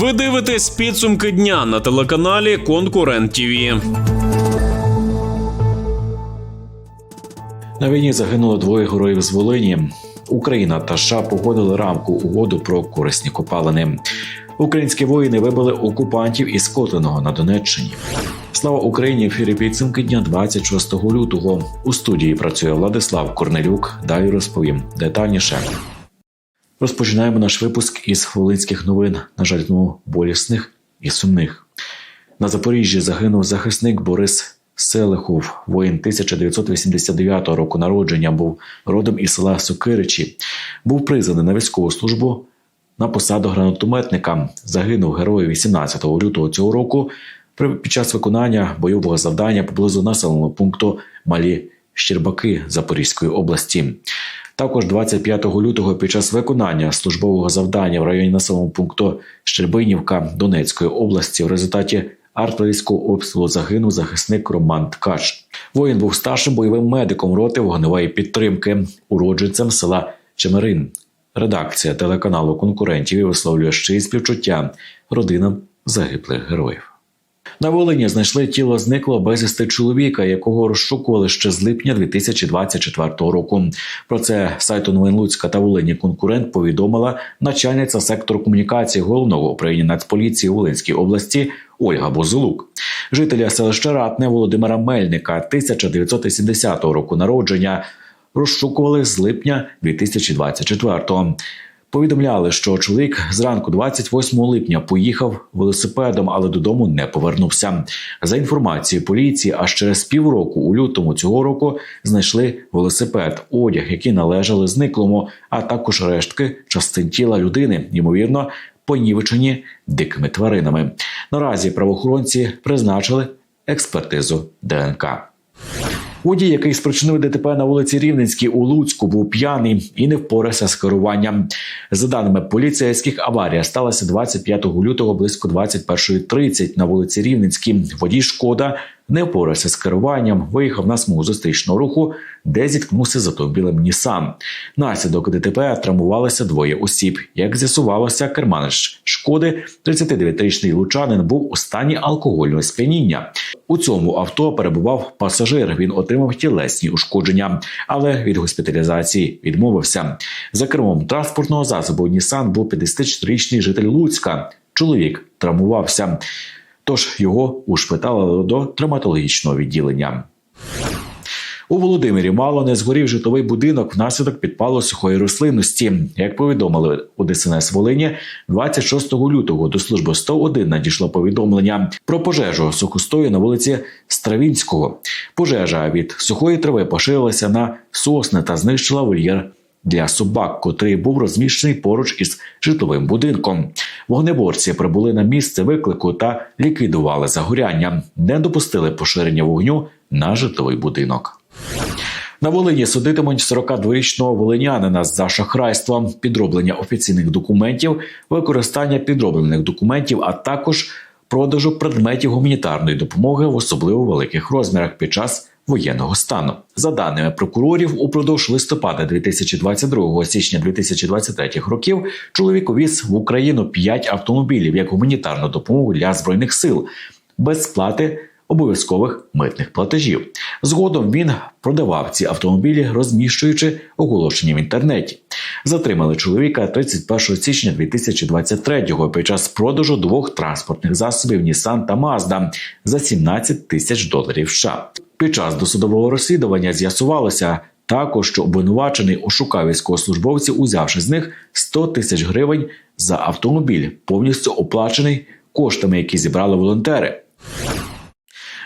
Ви дивитесь підсумки дня на телеканалі Конкурент ТІВІ. На війні загинуло двоє героїв з Волині. Україна та США погодили рамку угоду про корисні копалини. Українські воїни вибили окупантів із Котленого на Донеччині. Слава Україні! В ефірі підсумки дня 26 лютого. У студії працює Владислав Корнелюк. Далі розповім детальніше. Розпочинаємо наш випуск із волинських новин. На жаль, знову болісних і сумних. На Запоріжжі загинув захисник Борис Селихов, воїн 1989 року народження, був родом із села Сокиричі. Був призваний на військову службу на посаду гранатометника. Загинув герой 18 лютого цього року під час виконання бойового завдання поблизу населеного пункту Малі Щербаки Запорізької області. Також 25 лютого під час виконання службового завдання в районі населеного пункту Щербинівка Донецької області в результаті артилерійського обстрілу загинув захисник Роман Ткач. Воїн був старшим бойовим медиком роти вогневої підтримки, уродженцем села Чемерин. Редакція телеканалу конкурентів висловлює щирі співчуття родинам загиблих героїв. На Волині знайшли тіло зниклого безвісти чоловіка, якого розшукували ще з липня 2024 року. Про це сайту новин Луцька та Волині конкурент повідомила начальниця сектору комунікації головного управління Нацполіції Волинській області Ольга Бозолук. Жителя селища Ратне Володимира Мельника 1970 року народження розшукували з липня 2024-го. Повідомляли, що чоловік зранку 28 липня поїхав велосипедом, але додому не повернувся. За інформацією поліції, аж через півроку, у лютому цього року, знайшли велосипед, одяг, який належали зниклому, а також рештки частин тіла людини, ймовірно, понівечені дикими тваринами. Наразі правоохоронці призначили експертизу ДНК. Водій, який спричинив ДТП на вулиці Рівненській у Луцьку, був п'яний і не впорався з керуванням. За даними поліцейських, аварія сталася 25 лютого близько 21.30 на вулиці Рівненській. Водій шкода не впорався з керуванням, виїхав на смугу зустрічного руху, де зіткнувся з автомобілем Нісан. Наслідок ДТП травмувалися двоє осіб. Як з'ясувалося, керманич шкоди, 39-річний лучанин, був у стані алкогольного сп'яніння. У цьому авто перебував пасажир. Він отримав тілесні ушкодження, але від госпіталізації відмовився. За кермом транспортного засобу Нісан був 54-річний житель Луцька. Чоловік травмувався, тож його ушпиталили до травматологічного відділення. У Володимирі мало не згорів житловий будинок внаслідок підпалу сухої рослинності. Як повідомили у ДСНС Волині, 26 лютого до служби 101 надійшло повідомлення про пожежу сухостою на вулиці Стравінського. Пожежа від сухої трави поширилася на сосни та знищила вольєр для собак, котрий був розміщений поруч із житловим будинком. Вогнеборці прибули на місце виклику та ліквідували загоряння, не допустили поширення вогню на житловий будинок. На Волині судитимуть 42-річного волинянина за шахрайство, підроблення офіційних документів, використання підроблених документів, а також продажу предметів гуманітарної допомоги в особливо великих розмірах під час воєнного стану. За даними прокурорів, упродовж листопада 2022 січня 2023 років чоловік увіз в Україну 5 автомобілів як гуманітарну допомогу для збройних сил без сплати обов'язкових митних платежів. Згодом він продавав ці автомобілі, розміщуючи оголошення в інтернеті. Затримали чоловіка 31 січня 2023-го під час продажу двох транспортних засобів Nissan та Mazda за 17 тисяч доларів. США. Під час досудового розслідування з'ясувалося. Також що обвинувачений ошукав військовослужбовців, узявши з них 100 тисяч гривень за автомобіль, повністю оплачений коштами, які зібрали волонтери.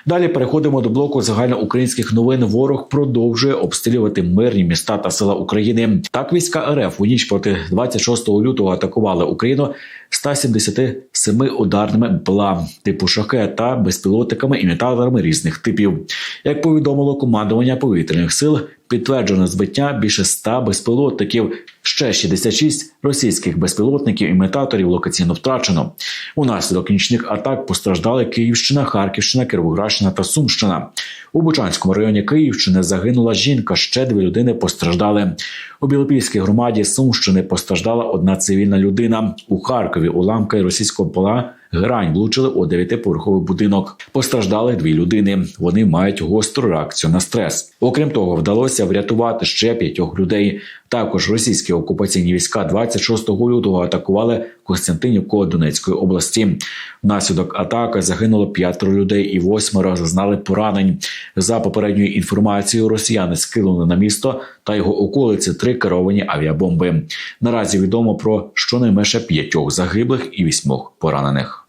Далі переходимо до блоку загальноукраїнських новин. Ворог продовжує обстрілювати мирні міста та села України. Так війська РФ у ніч проти 26 лютого атакували Україну 177 ударними БЛА типу шахет та безпілотниками імітаторами різних типів. Як повідомило командування повітряних сил, підтверджено збиття більше 100 безпілотників. Ще 66 російських безпілотників імітаторів локаційно втрачено. Унаслідок нічних атак постраждали Київщина, Харківщина, Кіровоградщина та Сумщина. У Бучанському районі Київщини загинула жінка. Ще дві людини постраждали. У Білопільській громаді Сумщини постраждала одна цивільна людина. У Харкові уламки російського пола грань влучили у дев'ятиповерховий будинок. Постраждали дві людини. Вони мають гостру реакцію на стрес. Окрім того, вдалося врятувати ще п'ятьох людей. Також російські окупаційні війська 26 лютого атакували Костянтинівку Донецької області. Внаслідок атаки загинуло п'ятеро людей і восьмеро зазнали поранень. За попередньою інформацією, росіяни скинули на місто та його околиці три керовані авіабомби. Наразі відомо про щонайменше п'ятьох загиблих і вісьмох поранених.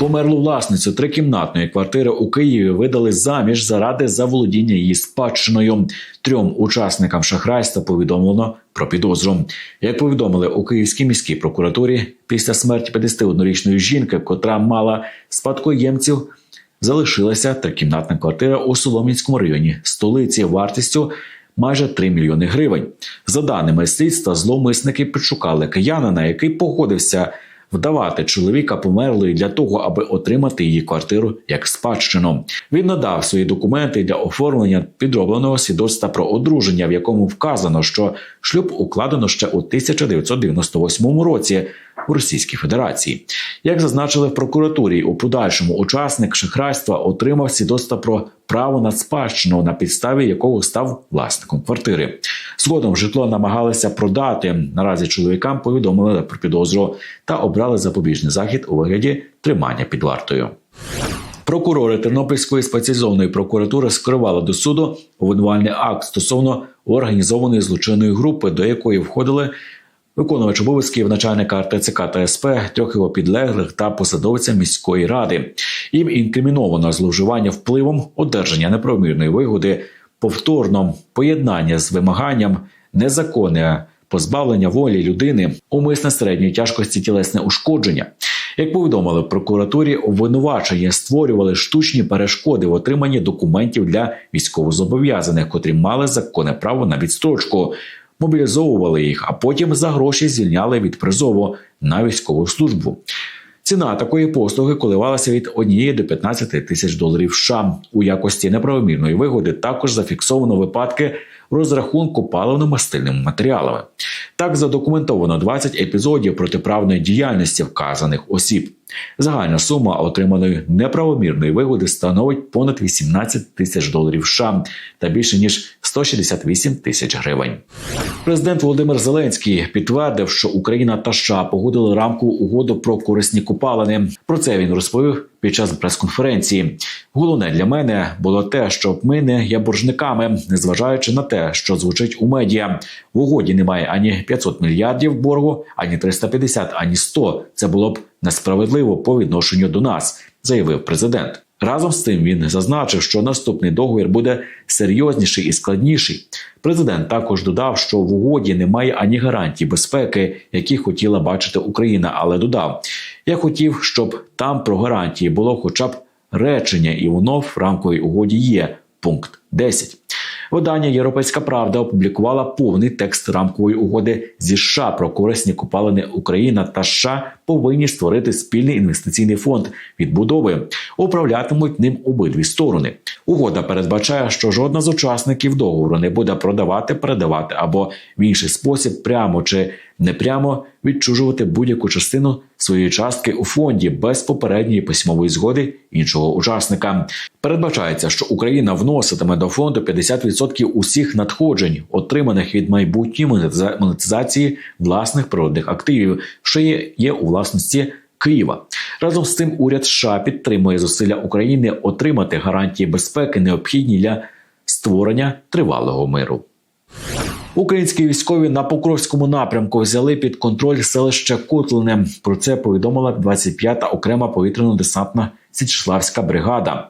Померлу власницю трикімнатної квартири у Києві видали заміж заради заволодіння її спадщиною. Трьом учасникам шахрайства повідомлено про підозру. Як повідомили у Київській міській прокуратурі, після смерті 51-річної жінки, котра мала спадкоємців, залишилася трикімнатна квартира у Солом'янському районі столиці вартістю. Майже 3 мільйони гривень. За даними слідства, зловмисники підшукали киянина, який погодився вдавати чоловіка померлої для того, аби отримати її квартиру як спадщину. Він надав свої документи для оформлення підробленого свідоцтва про одруження, в якому вказано, що шлюб укладено ще у 1998 році у Російській Федерації. Як зазначили в прокуратурі, у подальшому учасник шахрайства отримав свідоцтво про право на спадщину, на підставі якого став власником квартири. Згодом житло намагалися продати. Наразі чоловікам повідомили про підозру та обрали запобіжний захід у вигляді тримання під вартою. Прокурори Тернопільської спеціалізованої прокуратури скерували до суду обвинувальний акт стосовно організованої злочинної групи, до якої входили виконувач обов'язків начальника РТЦК та СП, трьох його підлеглих та посадовця міської ради. Їм інкриміновано зловживання впливом, одержання неправомірної вигоди, повторно поєднання з вимаганням, незаконне позбавлення волі людини, умисне середньої тяжкості тілесне ушкодження. Як повідомили в прокуратурі, обвинувачення створювали штучні перешкоди в отриманні документів для військовозобов'язаних, котрі мали законне право на відстрочку, мобілізовували їх, а потім за гроші звільняли від призову на військову службу. Ціна такої послуги коливалася від 1 до 15 тисяч доларів США. У якості неправомірної вигоди також зафіксовано випадки розрахунку паливно-мастильними матеріалами. Так задокументовано 20 епізодів протиправної діяльності вказаних осіб. Загальна сума отриманої неправомірної вигоди становить понад 18 тисяч доларів США та більше ніж 168 тисяч гривень. Президент Володимир Зеленський підтвердив, що Україна та США погодили рамкову угоду про корисні копалини. Про це він розповів під час прес-конференції. Головне для мене було те, щоб ми не є боржниками, незважаючи на те, що звучить у медіа. В угоді немає ані 500 мільярдів боргу, ані 350, ані 100. Це було б несправедливо по відношенню до нас, заявив президент. Разом з тим він зазначив, що наступний договір буде серйозніший і складніший. Президент також додав, що в угоді немає ані гарантій безпеки, які хотіла бачити Україна, але додав: я хотів, щоб там про гарантії було хоча б речення, і воно в рамковій угоді є. Пункт 10. Видання Європейська Правда опублікувала повний текст рамкової угоди зі США про корисні копалини Україна та США повинні створити спільний інвестиційний фонд відбудови. Управлятимуть ним обидві сторони. Угода передбачає, що жодна з учасників договору не буде продавати, передавати або в інший спосіб прямо чи непрямо відчужувати будь-яку частину своєї частки у фонді без попередньої письмової згоди іншого учасника. Передбачається, що Україна вноситиме до фонду 50% усіх надходжень, отриманих від майбутньої монетиза- монетизації власних природних активів, що є, є у власності Києва. Разом з тим, уряд США підтримує зусилля України отримати гарантії безпеки, необхідні для створення тривалого миру. Українські військові на Покровському напрямку взяли під контроль селище Котлине. Про це повідомила 25-та окрема повітряно-десантна Січеславська бригада.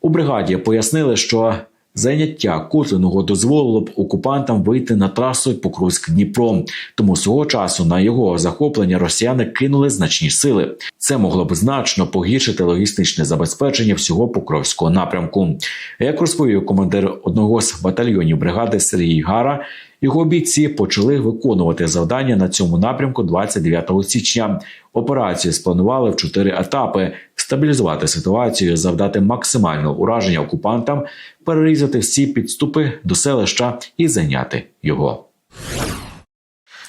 У бригаді пояснили, що заняття Козиного дозволило б окупантам вийти на трасу Покровськ Дніпро. Тому свого часу на його захоплення росіяни кинули значні сили. Це могло б значно погіршити логістичне забезпечення всього Покровського напрямку. Як розповів командир одного з батальйонів бригади Сергій Гара, його бійці почали виконувати завдання на цьому напрямку 29 січня. Операцію спланували в чотири етапи: стабілізувати ситуацію, завдати максимального ураження окупантам, перерізати всі підступи до селища і зайняти його.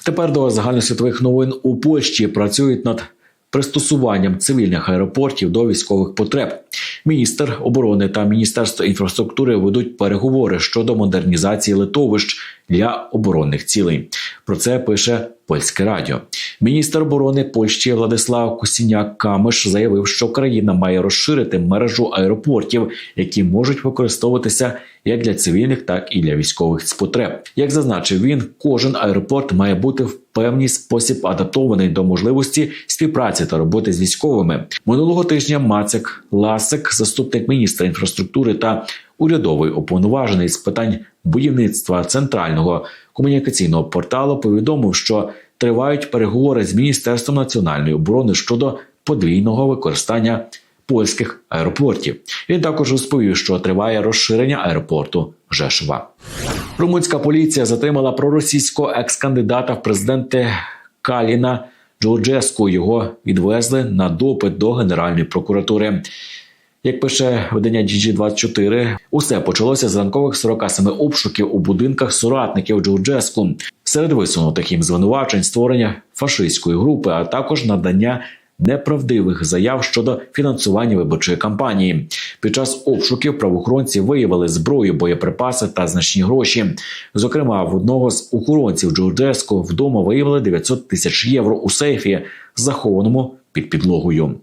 Тепер до загальносвітових новин у Польщі працюють над пристосуванням цивільних аеропортів до військових потреб. Міністр оборони та міністерство інфраструктури ведуть переговори щодо модернізації литовищ для оборонних цілей. Про це пише польське радіо. Міністр оборони Польщі Владислав Косіняк Камиш заявив, що країна має розширити мережу аеропортів, які можуть використовуватися як для цивільних, так і для військових потреб. Як зазначив він, кожен аеропорт має бути в певний спосіб адаптований до можливості співпраці та роботи з військовими. Минулого тижня Мацик Ласик, заступник міністра інфраструктури та урядовий уповноважений з питань будівництва центрального комунікаційного порталу, повідомив, що тривають переговори з міністерством національної оборони щодо подвійного використання польських аеропортів. Він також розповів, що триває розширення аеропорту Жешова. Румунська поліція затримала проросійського екс-кандидата в президенти Каліна Джорджеску. Його відвезли на допит до Генеральної прокуратури. Як пише видання GG24, усе почалося з ранкових 47 обшуків у будинках соратників Джорджеску. Серед висунутих їм звинувачень створення фашистської групи, а також надання неправдивих заяв щодо фінансування виборчої кампанії. Під час обшуків правоохоронці виявили зброю, боєприпаси та значні гроші. Зокрема, в одного з охоронців Джорджеску вдома виявили 900 тисяч євро у сейфі, захованому під підлогою.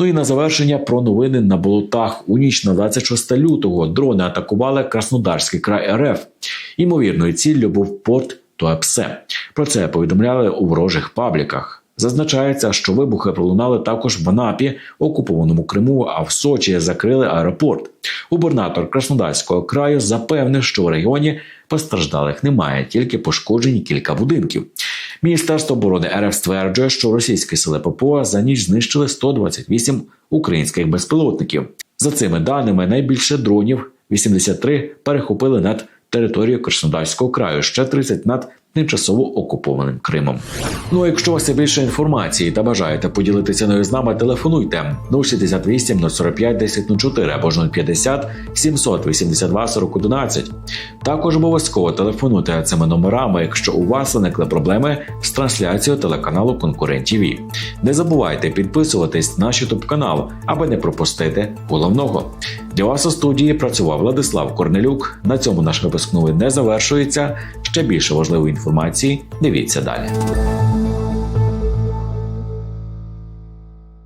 Ну і на завершення про новини на болотах. У ніч на 26 лютого дрони атакували Краснодарський край РФ. Імовірною ціллю був порт Туапсе. Про це повідомляли у ворожих пабліках. Зазначається, що вибухи пролунали також в Анапі, окупованому Криму, а в Сочі закрили аеропорт. Губернатор Краснодарського краю запевнив, що в регіоні постраждалих немає, тільки пошкоджені кілька будинків. Міністерство оборони РФ стверджує, що російські сили ППО за ніч знищили 128 українських безпілотників. За цими даними, найбільше дронів 83 перехопили над територією Краснодарського краю, ще 30 над тимчасово окупованим Кримом. Ну а якщо у вас є більше інформації та бажаєте поділитися нею з нами, телефонуйте 068 045 1004 або ж 050 782 4011. Також обов'язково телефонуйте цими номерами, якщо у вас виникли проблеми з трансляцією телеканалу Конкурент ТВ. Не забувайте підписуватись на наш YouTube канал, аби не пропустити головного. Для вас у студії працював Владислав Корнелюк. На цьому наш випуск новин не завершується. Ще більше важливої інформації дивіться далі.